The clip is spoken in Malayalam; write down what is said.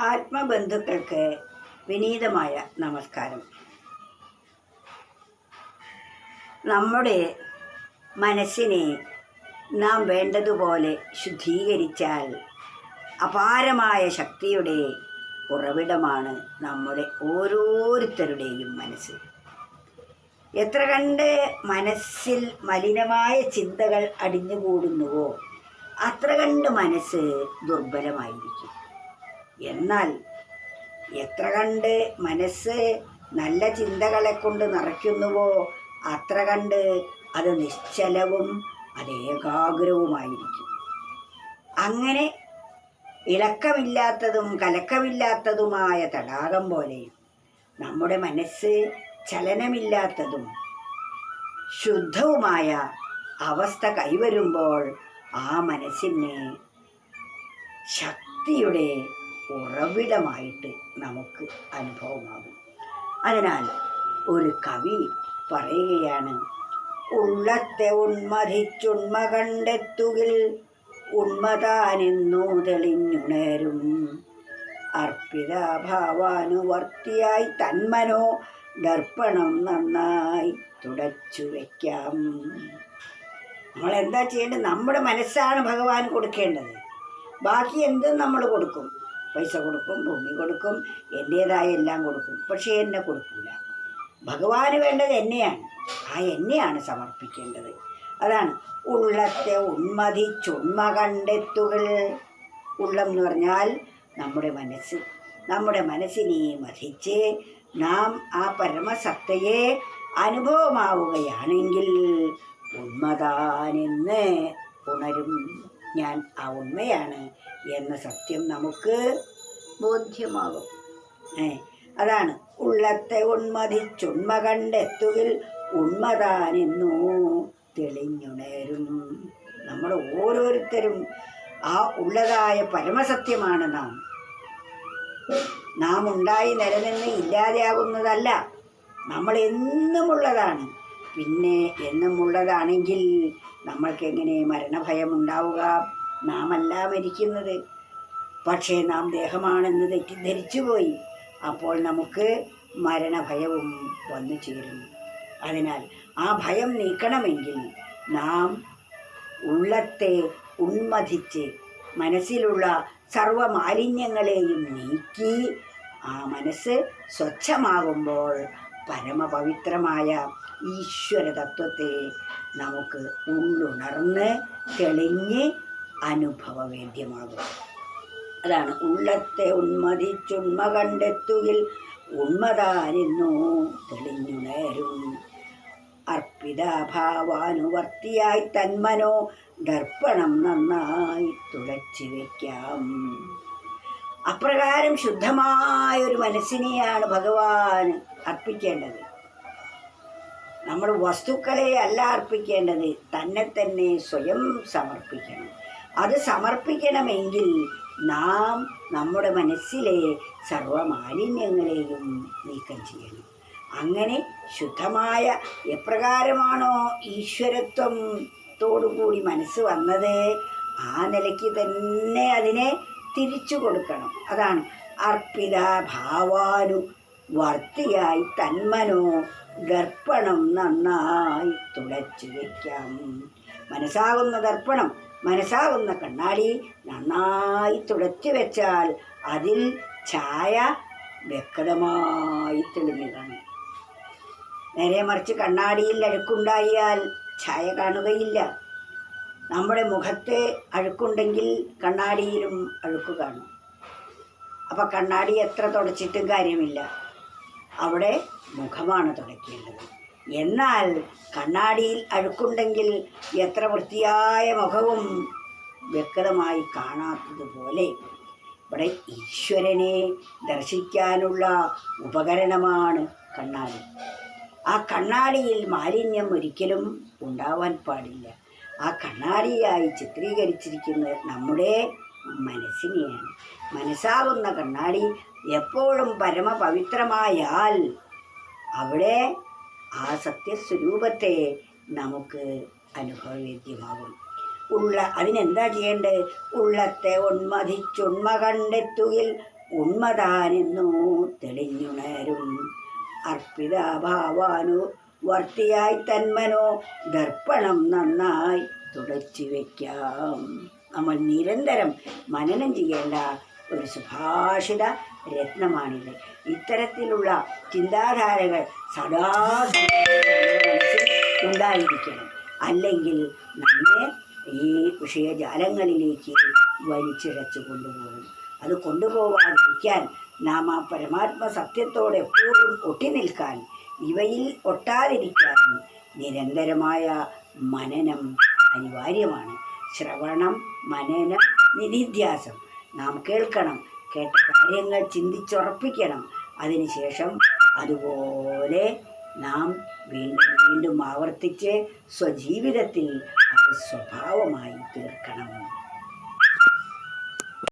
ആത്മബന്ധുക്കൾക്ക് വിനീതമായ നമസ്കാരം. നമ്മുടെ മനസ്സിനെ നാം വേണ്ടതുപോലെ ശുദ്ധീകരിച്ചാൽ അപാരമായ ശക്തിയുടെ ഉറവിടമാണ് നമ്മുടെ ഓരോരുത്തരുടെയും മനസ്സ്. എത്ര കണ്ട് മനസ്സിൽ മലിനമായ ചിന്തകൾ അടിഞ്ഞുകൂടുന്നുവോ അത്ര കണ്ട് മനസ്സ് ദുർബലമായിരിക്കും. എന്നാൽ എത്ര കണ്ട് മനസ്സ് നല്ല ചിന്തകളെ കൊണ്ട് നിറയ്ക്കുന്നുവോ അത്ര കണ്ട് അത് നിശ്ചലവും അത് ഏകാഗ്രവുമായിരിക്കും. അങ്ങനെ ഇളക്കമില്ലാത്തതും കലക്കമില്ലാത്തതുമായ തടാകം പോലെ നമ്മുടെ മനസ്സ് ചലനമില്ലാത്തതും ശുദ്ധവുമായ അവസ്ഥ കൈവരുമ്പോൾ ആ മനസ്സിനെ ശക്തിയുടെ ഉറവിടമായിട്ട് നമുക്ക് അനുഭവമാകും. അതിനാൽ ഒരു കവി പറയുകയാണ് ഉള്ളത്തെ ഉന്മതിച്ചുണ്മ കണ്ടെത്തുകിൽ ഉന്മതാനെന്നു തെളിഞ്ഞുണരും. അർപ്പിതാഭാവാനുവർത്തിയായി തന്മനോ ദർപ്പണം നന്നായി തുടച്ചു വയ്ക്കാം. നമ്മൾ എന്താ ചെയ്യേണ്ടത്? നമ്മുടെ മനസ്സാണ് ഭഗവാൻ കൊടുക്കേണ്ടത്. ബാക്കി എന്തും നമ്മൾ കൊടുക്കും. പൈസ കൊടുക്കും ഭൂമി കൊടുക്കും എന്റേതായ എല്ലാം കൊടുക്കും. പക്ഷേ എന്നെ കൊടുക്കില്ല ഭഗവാന് വേണ്ടത് എന്നെയാണ്. ആ എന്നെയാണ് സമർപ്പിക്കേണ്ടത്. അതാണ് ഉള്ളത്തെ ഉന്മതി ചുണ്മ കണ്ടെത്തുകൾ. ഉള്ളം എന്ന് പറഞ്ഞാൽ നമ്മുടെ മനസ്സ്. നമ്മുടെ മനസ്സിനെ മതിച്ച് നാം ആ പരമസത്തയെ അനുഭവമാവുകയാണെങ്കിൽ ഉന്മതാനെന്ന് ഉണരും. ഞാൻ ആ ഉണ്മയാണ്. എന്ന സത്യം നമുക്ക് ബോധ്യമാകും. ഏ അതാണ്. ഉള്ളത്തെ ഉന്മതിച്ചുണ്മ കണ്ടെത്തുകിൽ ഉണ്മതാനെന്നു തെളിഞ്ഞുണരും. നമ്മൾ ഓരോരുത്തരും ആ ഉള്ളതായ പരമസത്യമാണ് നാം. നാം ഉണ്ടായി നിലനിന്ന് ഇല്ലാതെയാകുന്നതല്ല. നമ്മൾ എന്നുമുള്ളതാണ്. പിന്നെ എന്നുമുള്ളതാണെങ്കിൽ നമ്മൾക്ക് എങ്ങനെ മരണഭയം ഉണ്ടാവുക നാം അല്ല മരിക്കുന്നത്. പക്ഷേ നാം ദേഹമാണെന്ന് തെറ്റിദ്ധരിച്ചു പോയി അപ്പോൾ നമുക്ക് മരണഭയവും വന്നു ചേരുന്നു. അതിനാൽ ആ ഭയം നീക്കണമെങ്കിൽ നാം ഉള്ളത്തെ ഉന്മതിച്ച് മനസ്സിലുള്ള സർവമാലിന്യങ്ങളെയും നീക്കി ആ മനസ്സ് സ്വച്ഛമാകുമ്പോൾ പരമപവിത്രമായ ഈശ്വര തത്വത്തെ നമുക്ക് ഉള്ളുണർന്ന് തെളിഞ്ഞ് അനുഭവവേദ്യമാകും അതാണ് ഉള്ളത്തെ ഉന്മതിച്ചുണ്മ കണ്ടെത്തുകിൽ ഉന്മതാനെന്നു തെളിഞ്ഞുണരും. അർപ്പിതാഭാവാനുവർത്തിയായി തന്മനോ ദർപ്പണം നന്നായി തുളച്ചു വയ്ക്കാം. അപ്രകാരം ശുദ്ധമായ ഒരു മനസ്സിനെയാണ് ഭഗവാൻ അർപ്പിക്കേണ്ടത്. നമ്മൾ വസ്തുക്കളെ അല്ല അർപ്പിക്കേണ്ടത് തന്നെ തന്നെ സ്വയം സമർപ്പിക്കണം. അത് സമർപ്പിക്കണമെങ്കിൽ നാം നമ്മുടെ മനസ്സിലെ സർവമാലിന്യങ്ങളെയും നീക്കം ചെയ്യണം. അങ്ങനെ ശുദ്ധമായ എപ്രകാരമാണോ ഈശ്വരത്വത്തോടുകൂടി മനസ്സ് വന്നത്? ആ നിലയ്ക്ക് തന്നെ അതിനെ തിരിച്ചു കൊടുക്കണം. അതാണ് അർപ്പിത ഭാവാനു വർത്തിയായി തന്മനോ ദർപ്പണം നന്നായി തുടച്ചു വയ്ക്കാം. മനസ്സാകുന്ന ദർപ്പണം മനസ്സാകുന്ന കണ്ണാടി നന്നായി തുടച്ചു വെച്ചാൽ അതിൽ ഛായ വ്യക്തമായി തെളിഞ്ഞു കാണും നേരെ മറിച്ച് കണ്ണാടിയിൽ അഴുക്കുണ്ടായാൽ ഛായ കാണുകയില്ല. നമ്മുടെ മുഖത്തെ അഴുക്കുണ്ടെങ്കിൽ കണ്ണാടിയിലും അഴുക്ക് കാണും. അപ്പം കണ്ണാടി എത്ര തുടച്ചിട്ടും കാര്യമില്ല. അവിടെ മുഖമാണ് തുടയ്ക്കേണ്ടത്. എന്നാൽ കണ്ണാടിയിൽ അഴുക്കുണ്ടെങ്കിൽ എത്ര വൃത്തിയായ മുഖവും വ്യക്തമായി കാണാത്തതുപോലെ ഇവിടെ ഈശ്വരനെ ദർശിക്കാനുള്ള ഉപകരണമാണ് കണ്ണാടി. ആ കണ്ണാടിയിൽ മാലിന്യം ഒരിക്കലും ഉണ്ടാവാൻ പാടില്ല. ആ കണ്ണാടിയായി ചിത്രീകരിച്ചിരിക്കുന്നത് നമ്മുടെ മനസ്സിനെയാണ്. മനസ്സാകുന്ന കണ്ണാടി എപ്പോഴും പരമപവിത്രമായാൽ അവിടെ ആ സത്യസ്വരൂപത്തെ നമുക്ക് അനുഭവവേദ്യമാകും. ഉള്ള അതിനെന്താ ചെയ്യേണ്ടത് ഉള്ളത്തെ ഉന്മതിച്ചുണ്മ കണ്ടെത്തുകിൽ ഉണ്മതാനെന്നു തെളിഞ്ഞുണരും. അർപ്പിതാഭാവാനു വർത്തിയായി തന്മനോ ദർപ്പണം നന്നായി തുടച്ചു വയ്ക്കാം. നമ്മൾ നിരന്തരം മനനം ചെയ്യേണ്ട ഒരു സുഭാഷിത രത്നമാണിത് ഇത്തരത്തിലുള്ള ചിന്താധാരകൾ സദാ മനസ്സിൽ ഉണ്ടായിരിക്കണം. അല്ലെങ്കിൽ നമ്മെ ഈ വിഷയജാലങ്ങളിലേക്ക് വലിച്ചിഴച്ചു കൊണ്ടുപോകും അത് കൊണ്ടുപോകാതിരിക്കാൻ നാം ആ പരമാത്മ സത്യത്തോടെ എപ്പോഴും ഒട്ടി നിൽക്കാൻ ഇവയിൽ ഒട്ടാതിരിക്കാൻ നിരന്തരമായ മനനം അനിവാര്യമാണ്. ശ്രവണം മനനം നിധിധ്യാസം. നാം കേൾക്കണം കേട്ട കാര്യങ്ങൾ ചിന്തിച്ചുറപ്പിക്കണം. അതിനുശേഷം അതുപോലെ നാം വീണ്ടും വീണ്ടും ആവർത്തിച്ച് സ്വജീവിതത്തിൽ അത് സ്വഭാവമായി തീർക്കണം.